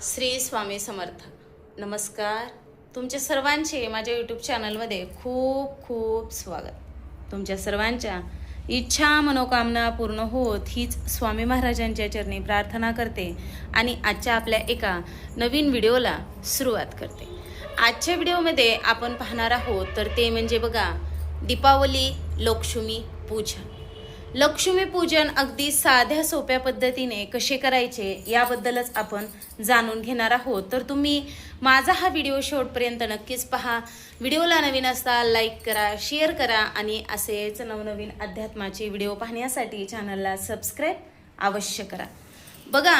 श्री स्वामी समर्थ. नमस्कार. तुमच्या सर्वांचे माझ्या यूट्यूब चॅनलमध्ये खूप खूप स्वागत. तुमच्या सर्वांच्या इच्छा मनोकामना पूर्ण होत हीच स्वामी महाराजांच्या चरणी प्रार्थना करते आणि आजच्या आपल्या एका नवीन व्हिडिओला सुरुवात करते. आजच्या व्हिडिओमध्ये आपण पाहणार आहोत तर ते म्हणजे बघा दीपावली लक्ष्मी पूजन. लक्ष्मी पूजन अगदी साध्या सोप्या पद्धतीने कसे करायचे याबद्दलच आपण जाणून घेणार आहोत. तर तुम्ही माझा हा व्हिडिओ शेवटपर्यंत नक्कीच पहा. व्हिडिओला नवीन असता लाईक करा शेअर करा आणि असेच नवनवीन अध्यात्माचे व्हिडिओ पाहण्यासाठी चॅनलला सबस्क्राईब अवश्य करा. बघा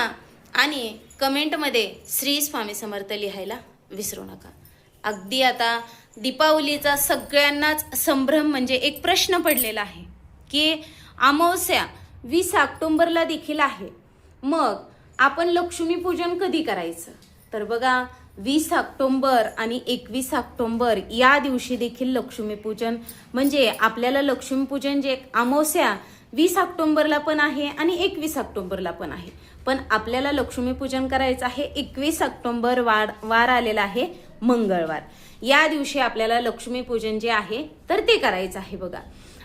आणि कमेंटमध्ये श्री स्वामी समर्थ लिहायला विसरू नका. अगदी आता दीपावलीचा सगळ्यांनाच संभ्रम म्हणजे एक प्रश्न पडलेला आहे की अमावस्या वीस ऑक्टोंबरला देखील आहे. मग आपण लक्ष्मीपूजन कधी करायचं? तर बघा वीस ऑक्टोंबर आणि एकवीस ऑक्टोंबर या दिवशी देखील लक्ष्मीपूजन म्हणजे आपल्याला लक्ष्मीपूजन जे अमावस्या वीस ऑक्टोंबरला पण आहे आणि एकवीस ऑक्टोंबरला पण आहे. पण आपल्याला लक्ष्मीपूजन करायचं आहे एकवीस ऑक्टोंबर वार वार आलेला आहे मंगळवार. या दिवशी आपल्याला लक्ष्मीपूजन जे आहे तर ते करायचं आहे बघा.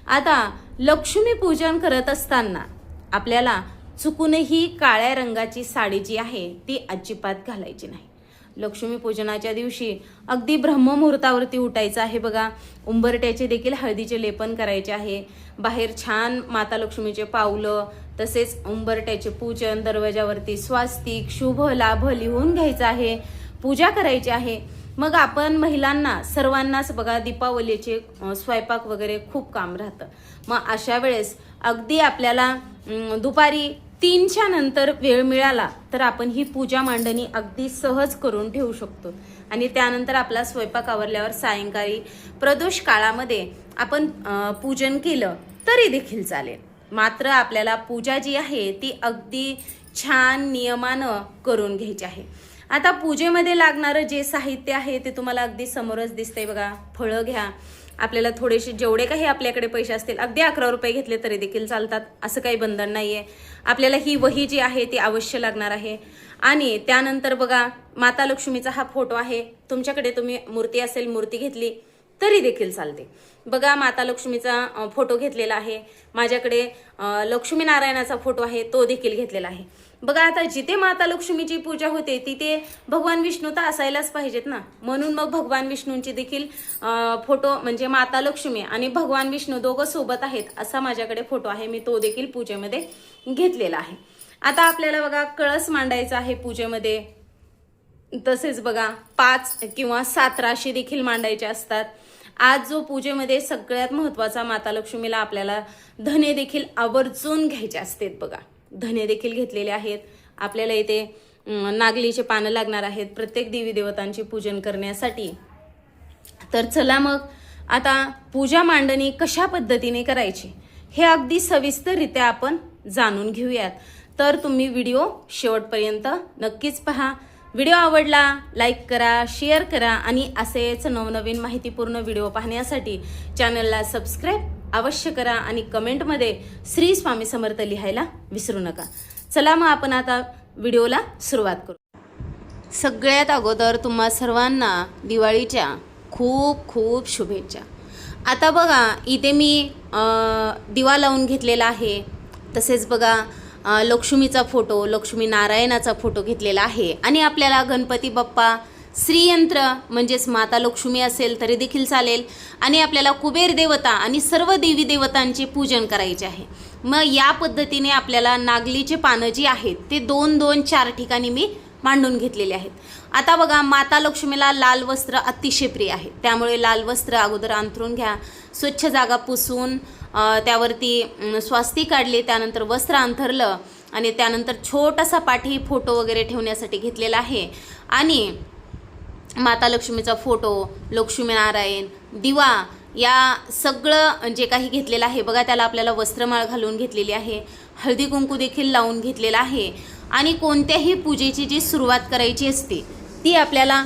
आता लक्ष्मी पूजन करत असताना आपल्याला चुकूनही काळ्या रंगाची साडी जी आहे ती अजिबात घालायची नाही. लक्ष्मी पूजनाच्या दिवशी अगदी ब्रह्ममुहूर्तावरती उठायचं आहे बघा. उंबरट्याचे देखील हळदीचे लेपन करायचे आहे. बाहेर छान माता लक्ष्मीचे पावलं तसेच उंबरट्याचे पूजन दरवाजावरती स्वास्तिक शुभ लाभ लिहून घ्यायचं आहे. पूजा करायची आहे. मग आपण महिलांना सर्वांनाच बघा दीपावलीचे स्वयंपाक वगैरे खूप काम राहतं. मग अशा वेळेस अगदी आपल्याला दुपारी तीनच्या नंतर वेळ मिळाला तर आपण ही पूजा मांडणी अगदी सहज करून ठेवू शकतो. आणि त्यानंतर आपला स्वयंपाक आवरल्यावर सायंकाळी प्रदोष काळामध्ये आपण पूजन केलं तरी देखील चालेल. मात्र आपल्याला पूजा जी आहे ती अगदी छान नियमानं करून घ्यायची आहे. आता पूजेमध्ये लागणारं जे साहित्य आहे ते तुम्हाला अगदी समोरच दिसतंय बघा. फळं घ्या. आपल्याला थोडेसे जेवढे काही आपल्याकडे पैसे असतील अगदी अकरा रुपये घेतले तरी देखील चालतात. असं काही बंधन नाहीये. आपल्याला ही वही जी आहे ती अवश्य लागणार आहे. आणि त्यानंतर बघा माता लक्ष्मीचा हा फोटो आहे. तुमच्याकडे तुम्ही मूर्ती असेल मूर्ती घेतली तरी देखील चालते. बघा माता लक्ष्मीचा फोटो घेतलेला आहे. माझ्याकडे लक्ष्मीनारायणाचा फोटो आहे तो देखील घेतलेला आहे. बघा आता जिथे माता लक्ष्मीची पूजा होते तिथे भगवान विष्णू तर असायलाच पाहिजेत ना. म्हणून मग भगवान विष्णूंची देखील फोटो म्हणजे माता लक्ष्मी आणि भगवान विष्णू दोघं सोबत आहेत असा माझ्याकडे फोटो आहे. मी तो देखील पूजेमध्ये घेतलेला आहे. आता आपल्याला बघा कळस मांडायचा आहे पूजेमध्ये. तसेच बघा पाच किंवा सात राशी देखील मांडायचे असतात. आज जो पूजेमध्ये सगळ्यात महत्त्वाचा माता लक्ष्मीला आपल्याला धने देखील आवर्जून घ्यायचे असतात बघा. धने देखील घेतलेले आहेत. आपल्याला इथे नागलीचे पानं लागणार आहेत. प्रत्येक देवी देवतांचे पूजन करण्यासाठी. तर चला मग आता पूजा मांडणी कशा पद्धतीने करायची हे अगदी सविस्तररित्या आपण जाणून घेऊयात. तर तुम्ही व्हिडिओ शेवटपर्यंत नक्कीच पहा. व्हिडिओ आवडला लाईक करा शेअर करा आणि असेच नवनवीन माहितीपूर्ण व्हिडिओ पाहण्यासाठी चॅनलला सबस्क्राईब अवश्य करा आणि कमेंटमध्ये श्री स्वामी समर्थ लिहायला विसरू नका. चला मग आपण आता व्हिडिओला सुरुवात करू. सगळ्यात अगोदर तुम्हा सर्वांना दिवाळीच्या खूप खूप शुभेच्छा. आता बघा इथे मी दिवा लावून घेतलेला आहे. तसेच बघा लक्ष्मीचा फोटो लक्ष्मी नारायणाचा फोटो घेतलेला आहे. आणि आपल्याला गणपती बाप्पा श्रीयंत्र म्हणजेच माता लक्ष्मी असेल तरी देखील चालेल. आणि आपल्याला कुबेर देवता आणि सर्व देवी देवतांचे पूजन करायचे आहे. मग या पद्धतीने आपल्याला नागलीचे पानं जी आहेत ते दोन दोन चार ठिकाणी मी मांडून घेतलेले आहेत. आता बघा माता लक्ष्मीला लाल वस्त्र अतिशय प्रिय आहे. त्यामुळे लाल वस्त्र अगोदर अंथरून घ्या. स्वच्छ जागा पुसून त्यावरती स्वास्ती काढली त्यानंतर वस्त्र अंथरलं आणि त्यानंतर छोटासा पाठी फोटो वगैरे ठेवण्यासाठी घेतलेला आहे. आणि माता लक्ष्मीचा फोटो लक्ष्मीनारायण दिवा या सगळं जे काही घेतलेलं आहे बघा त्याला आपल्याला वस्त्रमाळ घालून घेतलेली आहे हळदी कुंकू देखील लावून घेतलेला आहे आणि कोणत्याही पूजेची जी सुरुवात करायची असते ती आपल्याला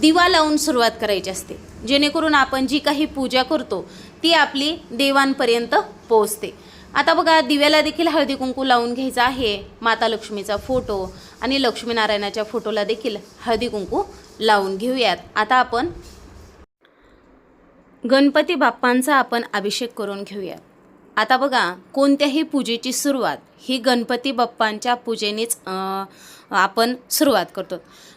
दिवा लावून सुरुवात करायची असते. जेणेकरून आपण जी काही पूजा करतो ती आपली देवांपर्यंत पोहोचते. आता बघा दिव्याला देखील हळदी कुंकू लावून घ्यायचा आहे माता लक्ष्मीचा फोटो आणि लक्ष्मीनारायणाच्या फोटोला देखील हळदी कुंकू लावून घेऊयात. आता आपण गणपती बाप्पांचा आपण अभिषेक करून घेऊयात. आता बघा कोणत्याही पूजेची सुरुवात ही गणपती बाप्पांच्या पूजेनेच आपण सुरुवात करतो.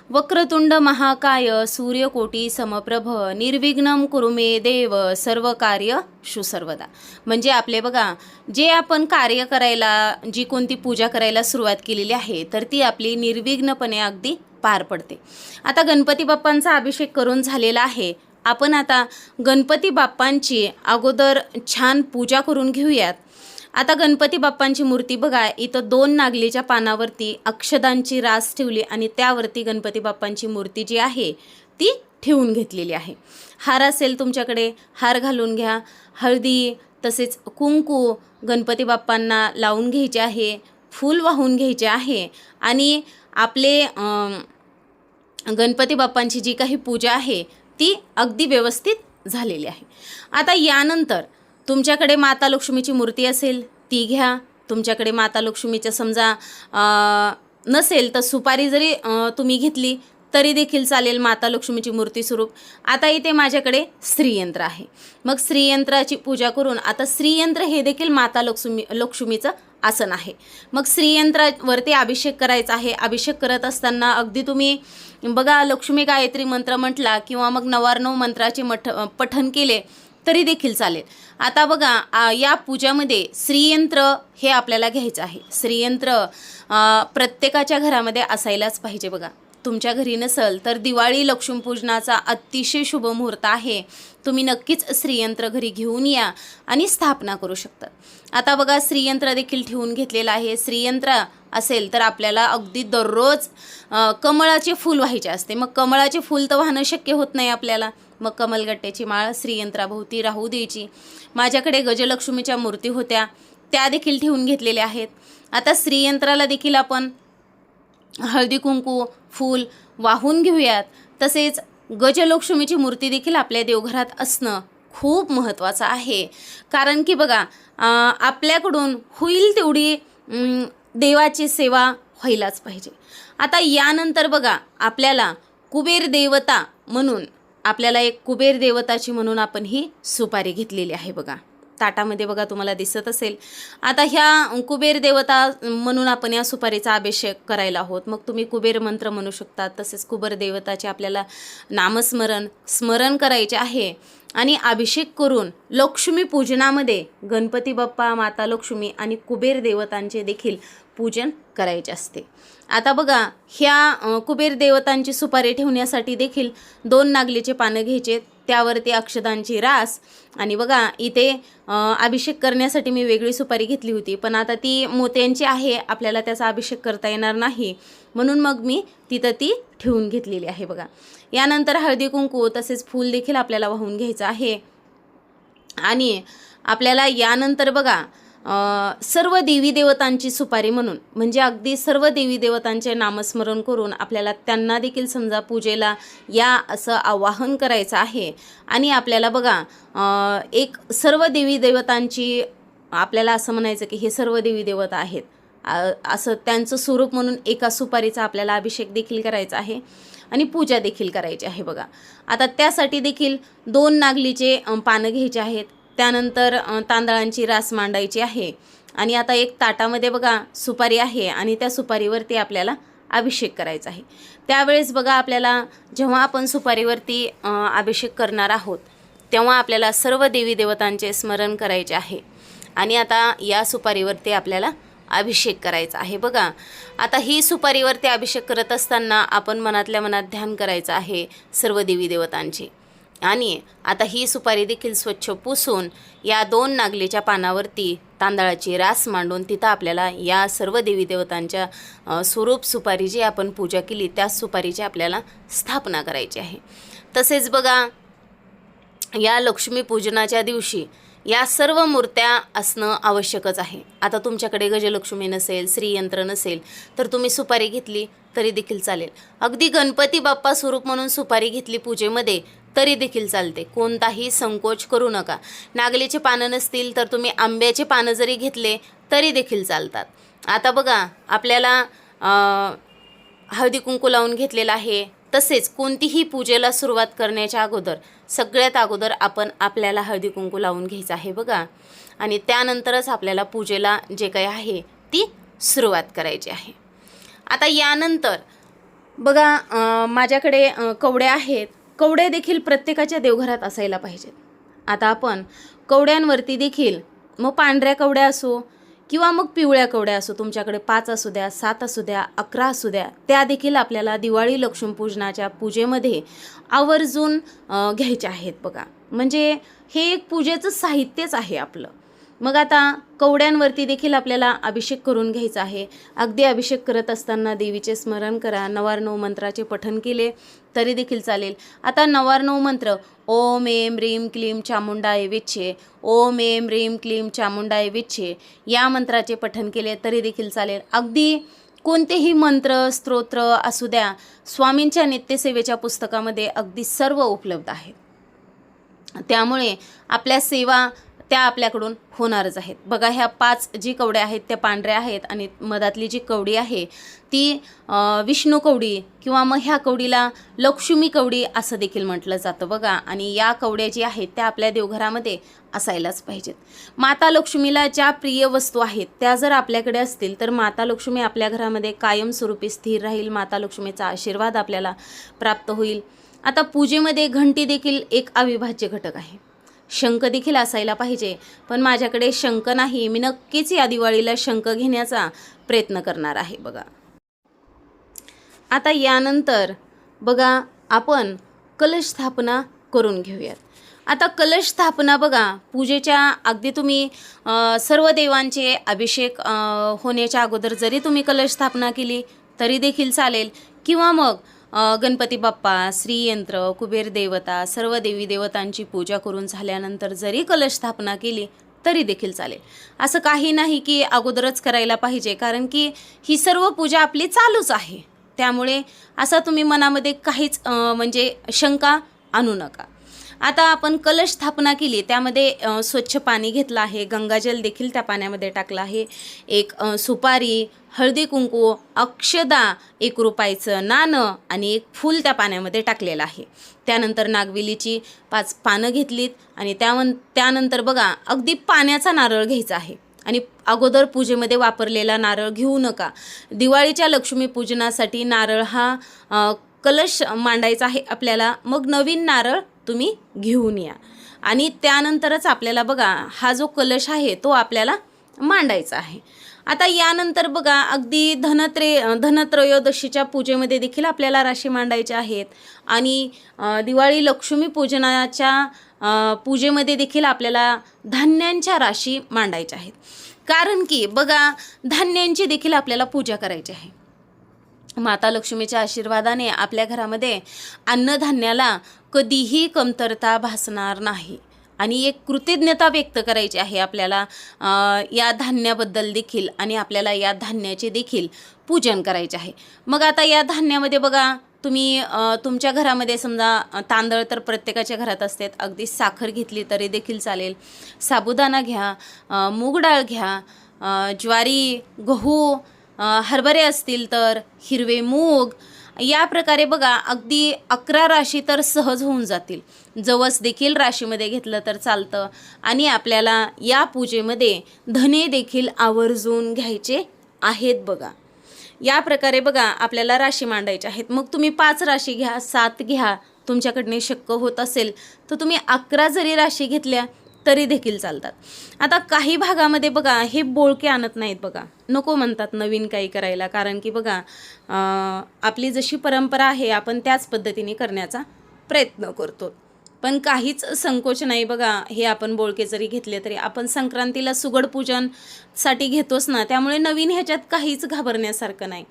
वक्रतुंड महाकाय सूर्यकोटी समप्रभ निर्विघ्नम कुरुमे देव सर्व कार्य सुसर्वदा. म्हणजे आपले बघा जे आपण कार्य करायला जी कोणती पूजा करायला सुरुवात केलेली आहे तर ती आपली निर्विघ्नपणे अगदी पार पडते. आता गणपती बाप्पांचा अभिषेक करून झालेला आहे. आपण आता गणपती बाप्पांची अगोदर छान पूजा करून घेऊयात. आता गणपती बाप्पांची मूर्ती बघा इथं दोन नागलीच्या पानावरती अक्षदांची रास ठेवली आणि त्यावरती गणपती बाप्पांची मूर्ती जी आहे ती ठेवून घेतलेली आहे. हार असेल तुमच्याकडे हार घालून घ्या. हळदी तसेच कुंकू गणपती बाप्पांना लावून घ्यायचे आहे. फूल वाहून घ्यायचे आहे. आणि आपले गणपती बाप्पांची जी काही पूजा आहे ती अगदी व्यवस्थित झालेली आहे. आता यानंतर तुमच्याकडे माता लक्ष्मीची मूर्ती असेल ती घ्या. तुमच्याकडे माता लक्ष्मीचं समजा नसेल तर सुपारी जरी तुम्ही घेतली तरी देखील चालेल माता लक्ष्मीची मूर्ती स्वरूप. आता इथे माझ्याकडे श्रीयंत्र आहे. मग श्रीयंत्राची पूजा करून आता श्रीयंत्र हे देखील माता लक्ष्मी लक्ष्मीचं आसन आहे. मग श्रीयंत्रावरती अभिषेक करायचा आहे. अभिषेक करत असताना अगदी तुम्ही बघा लक्ष्मी गायत्री मंत्र म्हटला किंवा मग नवार्णव मंत्राचे मठ पठन केले तरी देखील चालेल. आता बघा या पूजामध्ये श्रीयंत्र हे आपल्याला घ्यायचं आहे. श्रीयंत्र प्रत्येकाच्या घरामध्ये असायलाच पाहिजे बघा. तुमच्या घरी नसल तर दिवाळी लक्ष्मीपूजनाचा अतिशय शुभ मुहूर्त आहे. तुम्ही नक्कीच श्रीयंत्र घरी घेऊन या आणि स्थापना करू शकता आता बघा श्रीयंत्र देखील ठेवून घेतलेलं आहे. श्रीयंत्र असेल तर आपल्याला अगदी दररोज कमळाचे फूल व्हायचे असते. मग कमळाचे फूल तर वाहणं शक्य होत नाही आपल्याला. मग कमलगट्ट्याची माळ श्रीयंत्राभोवती राहू द्यायची. माझ्याकडे गजलक्ष्मीच्या मूर्ती होत्या. त्या देखील ठेवून घेतलेल्या आहेत. आता श्रीयंत्राला देखील आपण हळदी कुंकू फूल वाहून घेऊयात. तसेच गजलक्ष्मीची मूर्ती देखील आपल्या देवघरात असणं खूप महत्त्वाचं आहे. कारण की बघा आपल्याकडून होईल तेवढी देवाची सेवा व्हायलाच पाहिजे. आता यानंतर बघा आपल्याला कुबेर देवता म्हणून आपल्याला एक कुबेर देवताची म्हणून आपण ही सुपारी घेतलेली आहे बघा. ताटामध्ये बघा तुम्हाला दिसत असेल. आता ह्या कुबेर देवता म्हणून आपण या सुपारीचा अभिषेक करायला आहोत. मग तुम्ही कुबेर मंत्र म्हणू शकता तसेच कुबेर देवताचे आपल्याला नामस्मरण स्मरण करायचे आहे. आणि अभिषेक करून लक्ष्मी पूजनामध्ये गणपती बाप्पा माता लक्ष्मी आणि कुबेर देवतांचे देखील पूजन करायचे असते. आता बघा ह्या कुबेर देवतांची सुपारी ठेवण्यासाठी देखील दोन नागलीचे पानं घ्यायचे. त्यावरती अक्षदांची रास आणि बघा इथे अभिषेक करण्यासाठी मी वेगळी सुपारी घेतली होती पण आता ती मोत्यांची आहे आपल्याला त्याचा अभिषेक करता येणार नाही. म्हणून मग मी तिथं ती ठेवून घेतलेली आहे बघा. यानंतर हळदी कुंकू तसेच फूल देखील आपल्याला वाहून घ्यायचं आहे. आणि आपल्याला यानंतर बघा सर्व देवी देवतांची सुपारी म्हणून म्हणजे अगदी सर्व देवी देवतांचे नामस्मरण करून आपल्याला त्यांना देखील समजा पूजेला या असं आवाहन करायचं आहे. आणि आपल्याला बघा एक सर्व देवी देवतांची आपल्याला असं म्हणायचं की हे सर्व देवी देवता आहेत. असं त्यांचं स्वरूप म्हणून एका सुपारीचा आपल्याला अभिषेक देखील करायचा आहे. आणि पूजा देखील करायची आहे बघा. आता त्यासाठी देखील दोन नागलीचे पानं घ्यायचे आहेत. त्यानंतर तांदळांची रास मांडायची आहे. आणि आता एक ताटामध्ये बघा सुपारी आहे आणि त्या सुपारीवरती आपल्याला अभिषेक करायचा आहे. त्यावेळेस बघा आपल्याला जेव्हा आपण सुपारीवरती अभिषेक करणार आहोत तेव्हा आपल्याला सर्व देवी देवतांचे स्मरण करायचे आहे. आणि आता या सुपारीवरती आपल्याला अभिषेक करायचा आहे. बघा आता ही सुपारीवरती अभिषेक करत असताना आपण मनातल्या मनात ध्यान करायचं आहे सर्व देवी देवतांची. आणि आता ही सुपारी देखील स्वच्छ पुसून या दोन नागलीच्या पानावरती तांदळाची रास मांडून तिथं आपल्याला या सर्व देवी देवतांच्या स्वरूप सुपारी जी आपण पूजा केली त्या सुपारीची आपल्याला स्थापना करायची आहे. तसेच बघा या लक्ष्मीपूजनाच्या दिवशी या सर्व मूर्त्या असणं आवश्यकच आहे. आता तुमच्याकडे गजलक्ष्मी नसेल श्रीयंत्र नसेल तर तुम्ही सुपारी घेतली तरी देखील चालेल. अगदी गणपती बाप्पा स्वरूप म्हणून सुपारी घेतली पूजेमध्ये तरी देखील चालते. कोणताही संकोच करू नका. नागलीचे पानं नसतील तर तुम्ही आंब्याचे पानं जरी घेतले तरी देखील चालतात. आता बघा आपल्याला हळदी कुंकू लावून घेतलेला आहे. तसेच कोणतीही पूजेला सुरुवात करण्याच्या अगोदर सगळ्यात अगोदर आपण आपल्याला हळदी कुंकू लावून घ्यायचं आहे बघा. आणि त्यानंतरच आपल्याला पूजेला जे काही आहे ती सुरुवात करायची आहे. आता यानंतर बघा माझ्याकडे कवडे कवड्या आहेत. कवड्या देखील प्रत्येकाच्या देवघरात असायला पाहिजेत. आता आपण कवड्यांवरती देखील मग पांढऱ्या कवड्या असो किंवा मग पिवळ्या कवड्या असो तुमच्याकडे पाच असू द्या सात असू द्या अकरा असू द्या त्या देखील आपल्याला दिवाळी लक्ष्मीपूजनाच्या पूजेमध्ये आवर्जून घ्यायच्या आहेत बघा. म्हणजे हे एक पूजेचं साहित्यच आहे आपलं. मग आता कवड्यांवरती देखील आपल्याला अभिषेक करून घ्यायचा आहे. अगदी अभिषेक करत असताना देवीचे स्मरण करा. नवार्णव मंत्राचे पठन केले तरी देखील चालेल. आता नवार्णव मंत्र ओम एम रीम क्लीम चामुंडाय विच्छे ओम एम रीम क्लीम चामुंडाय विच्छे या मंत्राचे पठन केले तरी देखील चालेल. अगदी कोणतेही मंत्र स्तोत्र असू द्या स्वामींच्या नित्यसेवेच्या पुस्तकामध्ये अगदी सर्व उपलब्ध आहेत. त्यामुळे आपल्या सेवा त्या आपल्याकडून होणारच आहेत. बघा ह्या पाच जी कवड्या आहेत त्या पांढऱ्या आहेत आणि मधातली जी कवडी आहे ती विष्णू कवडी किंवा मग ह्या कवडीला लक्ष्मी कवडी असं देखील म्हटलं जातं बघा. आणि या कवड्या जी आहेत त्या आपल्या देवघरामध्ये असायलाच पाहिजेत. माता लक्ष्मीला ज्या प्रिय वस्तू आहेत त्या जर आपल्याकडे असतील तर माता लक्ष्मी आपल्या घरामध्ये कायमस्वरूपी स्थिर राहील. माता लक्ष्मीचा आशीर्वाद आपल्याला प्राप्त होईल. आता पूजेमध्ये घंटी देखील एक अविभाज्य घटक आहे. शंख देखील असायला पाहिजे. पण माझ्याकडे शंख नाही. मी नक्कीच या दिवाळीला शंख घेण्याचा प्रयत्न करणार आहे बघा. आता यानंतर बघा आपण कलश स्थापना करून घेऊयात. आता कलश स्थापना बघा पूजेच्या अगदी तुम्ही सर्व देवांचे अभिषेक होण्याच्या अगोदर जरी तुम्ही कलश स्थापना केली तरी देखील चालेल. किंवा मग गणपती बाप्पा श्रीयंत्र कुबेर देवता सर्व देवी देवतांची पूजा करून झाल्यानंतर जरी कलश स्थापना केली तरी देखील चालेल. असं काही नाही की अगोदरच करायला पाहिजे कारण की ही सर्व पूजा आपली चालूच आहे. त्यामुळे असं तुम्ही मनामध्ये काहीच म्हणजे शंका आणू नका. आता आपण कलश स्थापना केली त्यामध्ये स्वच्छ पाणी घेतलं आहे. गंगाजल देखील त्या पाण्यामध्ये टाकलं आहे. एक सुपारी हळदी कुंकू अक्षदा एक रुपयाचं नाणं आणि एक फूल त्या पाण्यामध्ये टाकलेलं आहे. त्यानंतर नागवेलीची पाच पानं घेतलीत आणि त्यावन त्यानंतर बघा अगदी पाण्याचा नारळ घ्यायचा आहे. आणि अगोदर पूजेमध्ये वापरलेला नारळ घेऊ नका. दिवाळीच्या लक्ष्मीपूजनासाठी नारळ हा कलश मांडायचा आहे आपल्याला. मग नवीन नारळ तुम्ही घेऊन या. आणि त्यानंतरच आपल्याला बघा हा जो कलश आहे तो आपल्याला मांडायचा आहे. आता यानंतर बघा अगदी धनत्रे धनत्रयोदशीच्या पूजेमध्ये देखील आपल्याला राशी मांडायच्या आहेत. आणि दिवाळी लक्ष्मी पूजनाच्या पूजेमध्ये देखील आपल्याला धान्यांच्या राशी मांडायच्या आहेत. कारण की बघा धान्यांची देखील आपल्याला पूजा करायची आहे. माता लक्ष्मीच्या आशीर्वादाने आपल्या घरामध्ये अन्नधान्याला कधीही कमतरता भासणार नाही. आणि एक कृतज्ञता व्यक्त करायची आहे आपल्याला या धान्याबद्दल देखील आणि आपल्याला या धान्याचे देखील पूजन करायचे आहे. मग आता या धान्यामध्ये बघा तुम्ही तुमच्या घरामध्ये समजा तांदळ तर प्रत्येकाच्या घरात असतात. अगदी साखर घेतली तरी देखील चालेल. साबुदाणा घ्या मूग डाळ घ्या ज्वारी गहू हरभरे असतील तर हिरवे मूग या प्रकारे बघा अगदी अकरा राशी तर सहज होऊन जातील. जवस देखील राशीमध्ये घेतलं तर चालतं आणि आपल्याला या पूजेमध्ये धने देखील आवर्जून घ्यायचे आहेत बघा. या प्रकारे बघा आपल्याला राशी मांडायच्या आहेत. मग तुम्ही पाच राशी घ्या सात घ्या तुमच्याकडने शक्य होत असेल तर तुम्ही अकरा जरी राशी घेतल्या तरी देखील चालतात. आता काही भागामध्ये बघा हे बोळके आणत नाहीत बघा. नको म्हणतात नवीन काही करायला कारण की बघा आपली जशी परंपरा आहे आपण त्याच पद्धतीने करण्याचा प्रयत्न करतो. पण काहीच संकोच नाही बघा हे आपण बोळके जरी घेतले तरी आपण संक्रांतीला सुगड पूजनसाठी घेतोच ना त्यामुळे नवीन ह्याच्यात काहीच घाबरण्यासारखं नाही.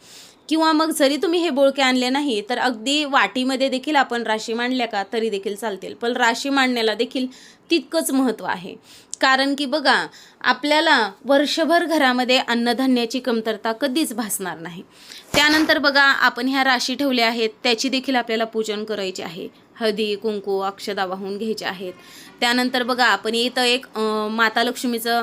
किंवा मग जरी तुम्ही हे बोळके आणले नाही तर अगदी वाटीमध्ये देखील आपण राशी मांडल्या का तरी देखील चालतील. पण राशी मांडण्याला देखील तितकंच महत्त्व आहे. कारण की बघा आपल्याला वर्षभर घरामध्ये अन्नधान्याची कमतरता कधीच भासणार नाही. त्यानंतर बघा आपण ह्या राशी ठेवल्या आहेत त्याची देखील आपल्याला पूजन करायचे आहे. हळदी कुंकू अक्षदा वाहून घ्यायचे आहेत. त्यानंतर बघा आपण इथं एक माता लक्ष्मीचं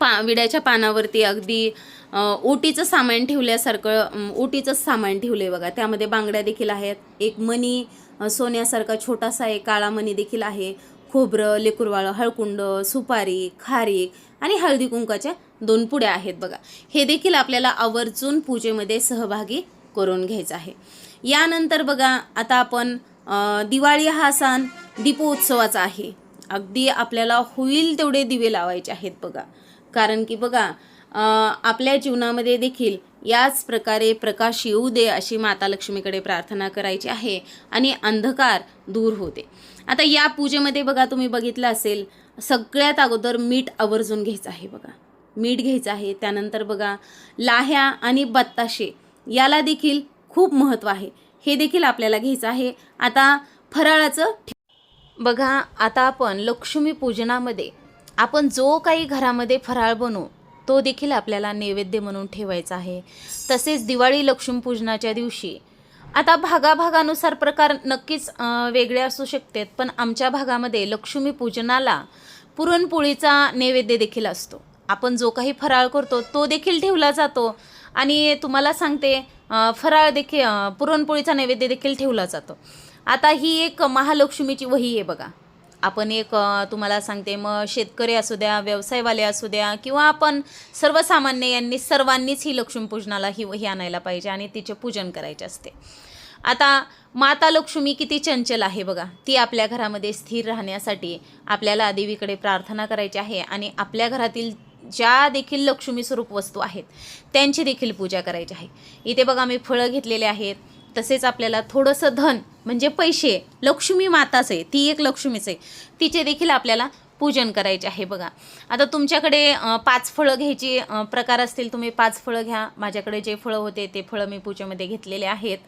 पा विड्याच्या पानावरती अगदी ओटीचं सामान ठेवल्यासारखं ओटीचं ओटीचंच सामान ठेवलं आहे बघा. त्यामध्ये बांगड्या देखील आहेत. एक मणी सोन्यासारखा छोटासा एक काळा मणी देखील आहे. खोबरं लेकुरवाळं हळकुंड सुपारी खारीक आणि हळदी कुंकाच्या दोन पुड्या आहेत बघा. हे देखील आपल्याला आवर्जून पूजेमध्ये सहभागी करून घ्यायचं आहे. यानंतर बघा आता आपण दिवाळी हा सण दीपोत्सवाचा आहे. अगदी आपल्याला होईल तेवढे दिवे लावायचे आहेत बघा. कारण की बघा आपल्या जीवनामध्ये देखील याच प्रकारे प्रकाश येऊ दे अशी माता लक्ष्मीकडे प्रार्थना करायची आहे आणि अंधकार दूर होते. आता या पूजेमध्ये बघा तुम्ही बघितलं असेल सगळ्यात अगोदर मीठ आवर्जून घ्यायचं आहे बघा. मीठ घ्यायचं आहे त्यानंतर बघा लाह्या आणि बत्ताशे याला देखील खूप महत्त्व आहे. हे देखील आपल्याला घ्यायचं आहे. आता फराळाचं बघा आता आपण लक्ष्मीपूजनामध्ये आपण जो काही घरामध्ये फराळ बनवू तो देखील आपल्याला नैवेद्य म्हणून ठेवायचा आहे. तसेच दिवाळी लक्ष्मीपूजनाच्या दिवशी आता भागाभागानुसार प्रकार नक्कीच वेगळे असू शकतात पण आमच्या भागामध्ये लक्ष्मीपूजनाला पुरणपोळीचा नैवेद्य देखील असतो. आपण जो काही फराळ करतो तो देखील ठेवला जातो आणि तुम्हाला सांगते फराळ देखील पुरणपोळीचा नैवेद्य देखील ठेवला जातो. आता ही एक महालक्ष्मीची वही आहे बघा. आपण एक तुम्हाला सांगते मग शेतकरी असू द्या व्यवसायवाले असू द्या किंवा आपण सर्वसामान्य यांनी सर्वांनीच ही लक्ष्मीपूजनाला ही वही आणायला पाहिजे आणि तिचे पूजन करायचे असते. आता माता लक्ष्मी किती चंचल आहे बघा. ती आपल्या घरामध्ये स्थिर राहण्यासाठी आपल्याला देवीकडे प्रार्थना करायची आहे आणि आपल्या घरातील ज्या देखील लक्ष्मी स्वरूप वस्तू आहेत त्यांची देखील पूजा करायची आहे. इथे बघा मी फळं घेतलेले आहेत. तसेच आपल्याला थोडंसं धन म्हणजे पैसे. लक्ष्मी माताच आहे ती एक लक्ष्मीच. आहे तिचे देखील आपल्याला पूजन करायचे आहे बघा. आता तुमच्याकडे पाच फळं घ्यायची प्रकार असतील तुम्ही पाच फळं घ्या. माझ्याकडे जे फळं होते ते फळं मी पूजेमध्ये घेतलेले आहेत.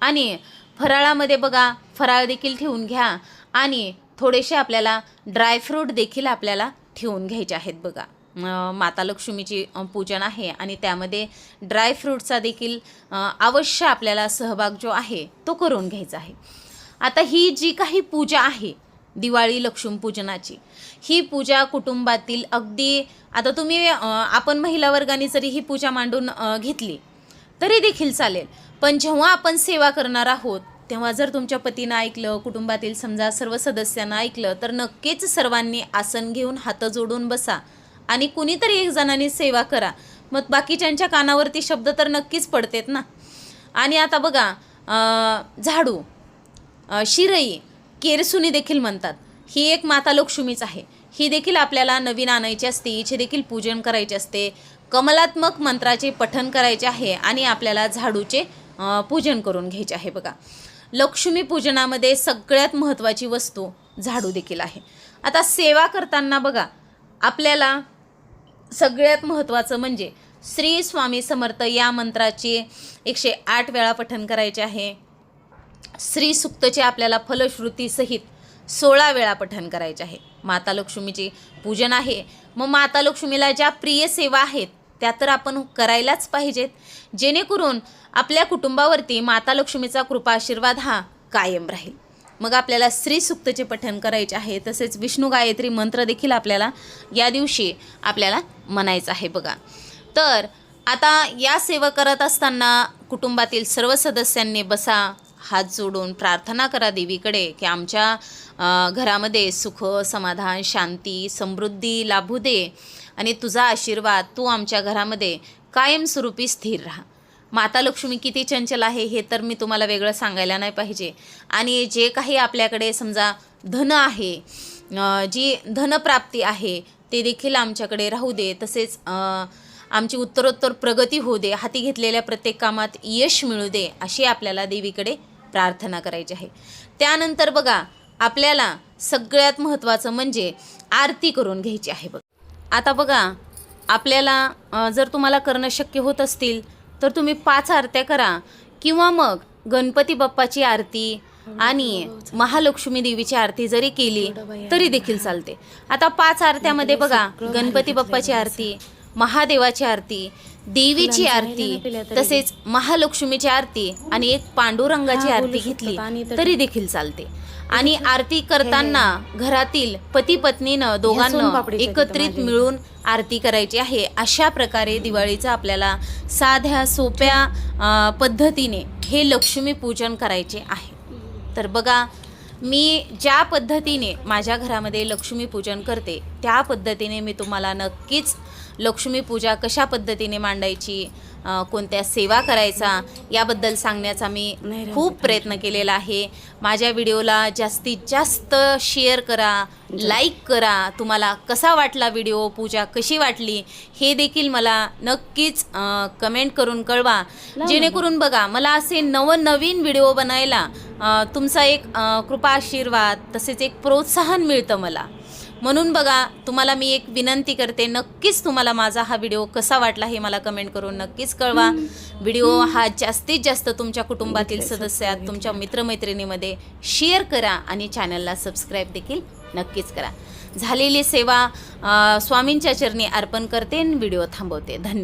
आणि फराळामध्ये बघा फराळ देखील ठेवून घ्या. आणि थोडेसे आपल्याला ड्रायफ्रूट देखील आपल्याला ठेवून घ्यायचे आहेत बघा. माता लक्ष्मीची पूजन आहे आणि त्यामध्ये ड्रायफ्रूटचा देखील अवश्य आपल्याला सहभाग जो आहे तो करून घ्यायचा आहे. आता ही जी काही पूजा आहे दिवाळी लक्ष्मीपूजनाची ही पूजा कुटुंबातील अगदी आता तुम्ही आपण महिला वर्गाने जरी ही पूजा मांडून घेतली तरी देखील चालेल. पण जेव्हा आपण सेवा करणार आहोत तेव्हा जर तुमच्या पतीनं ऐकलं कुटुंबातील समजा सर्व सदस्यांना ऐकलं तर नक्कीच सर्वांनी आसन घेऊन हात जोडून बसा. आणि कुणीतरी एक जणांनी सेवा करा. मग बाकीच्यांच्या कानावरती शब्द तर नक्कीच पडतेत ना. आणि आता बघा झाडू शिरई केरसुनी देखील म्हणतात. ही एक माता लक्ष्मीच आहे. ही देखील आपल्याला नवीन आणायची असते. हिचे देखील पूजन करायचे असते. कमलात्मक मंत्राचे पठन करायचे आहे आणि आपल्याला झाडूचे पूजन करून घ्यायचे आहे बघा. लक्ष्मी पूजनामध्ये सगळ्यात महत्त्वाची वस्तू झाडू देखील आहे. आता सेवा करताना बघा आपल्याला सगळ्यात महत्त्वाचं म्हणजे श्री स्वामी समर्थ या मंत्राचे एकशे आठ वेळा पठण करायचे आहे. श्री सुक्तचे आपल्याला फलश्रुतीसहित सोळा वेळा पठण करायचे आहे. माता लक्ष्मीचे पूजन आहे. मग माता लक्ष्मीला ज्या प्रिय सेवा आहेत त्या तर आपण करायलाच पाहिजेत. जेणेकरून आपल्या कुटुंबावरती माता लक्ष्मीचा कृपा आशीर्वाद हा कायम राहील. मग आपल्याला स्त्री सुक्तचे पठण करायचे आहे तसेच विष्णू गायत्री मंत्र देखील आपल्याला या दिवशी आपल्याला म्हणायचं आहे बघा. तर आता या सेवा करत असताना कुटुंबातील सर्व सदस्यांनी बसा हात जोडून प्रार्थना करा देवीकडे की आमच्या घरामध्ये सुख समाधान शांती समृद्धी लाभू दे आणि तुझा आशीर्वाद तू आमच्या घरामध्ये कायमस्वरूपी स्थिर राहा. माता लक्ष्मी किती चंचल आहे हे तर मी तुम्हाला वेगळं सांगायला नाही पाहिजे. आणि जे काही आपल्याकडे समजा धन आहे जी धनप्राप्ती आहे ते देखील आमच्याकडे राहू दे. तसेच आमची उत्तरोत्तर प्रगती होऊ दे हाती घेतलेल्या प्रत्येक कामात यश मिळू दे अशी आपल्याला देवीकडे प्रार्थना करायची आहे. त्यानंतर बघा आपल्याला सगळ्यात महत्त्वाचं म्हणजे आरती करून घ्यायची आहे बघ. आता बघा आपल्याला जर तुम्हाला करणं शक्य होत असतील तर तुम्ही पाच आरत्या करा. किंवा मग गणपती बाप्पाची आरती आणि महालक्ष्मी देवीची आरती जरी केली तरी देखील चालते. आता पाच आरत्यामध्ये बघा गणपती बाप्पाची आरती महादेवाची आरती देवीची आरती तसेच महालक्ष्मीची आरती आणि एक पांडुरंगाची आरती घेतली तरी देखील चालते. आणि आरती करताना घरातील पती पत्नीनं दोघांना एकत्रित. मिळून आरती करायची आहे अशा प्रकारे दिवाळीचं आपल्याला साध्या सोप्या पद्धतीने हे लक्ष्मी पूजन करायचे आहे तर बघा मी ज्या पद्धतीने माझ्या घरामध्ये लक्ष्मीपूजन करते त्या पद्धतीने मी तुम्हाला नक्कीच लक्ष्मीपूजा कशा पद्धतीने मांडायची कोणत्या सेवा करायचा याबद्दल सांगण्याचा मी खूप प्रयत्न केलेला आहे. माझ्या व्हिडिओला जास्तीत जास्त शेअर करा लाईक करा. तुम्हाला कसा वाटला व्हिडिओ पूजा कशी वाटली हे देखील मला नक्कीच कमेंट करून कळवा. जेणेकरून बघा मला असे नवनवीन व्हिडिओ बनायला तुमचा एक कृपा आशीर्वाद तसेच एक प्रोत्साहन मिळतं मला. म्हणून बघा तुम्हाला मी एक विनंती करते नक्कीच तुम्हाला माझा हा व्हिडिओ कसा वाटला हे मला कमेंट करून नक्कीच कळवा. व्हिडिओ हा जास्तीत जास्त तुमच्या कुटुंबातील सदस्यात तुमच्या मित्रमैत्रिणीमध्ये शेअर करा आणि चॅनलला सबस्क्राईब देखील नक्कीच करा. झालेली सेवा स्वामींच्या चरणी अर्पण करते आणि व्हिडिओ थांबवते. धन्यवाद.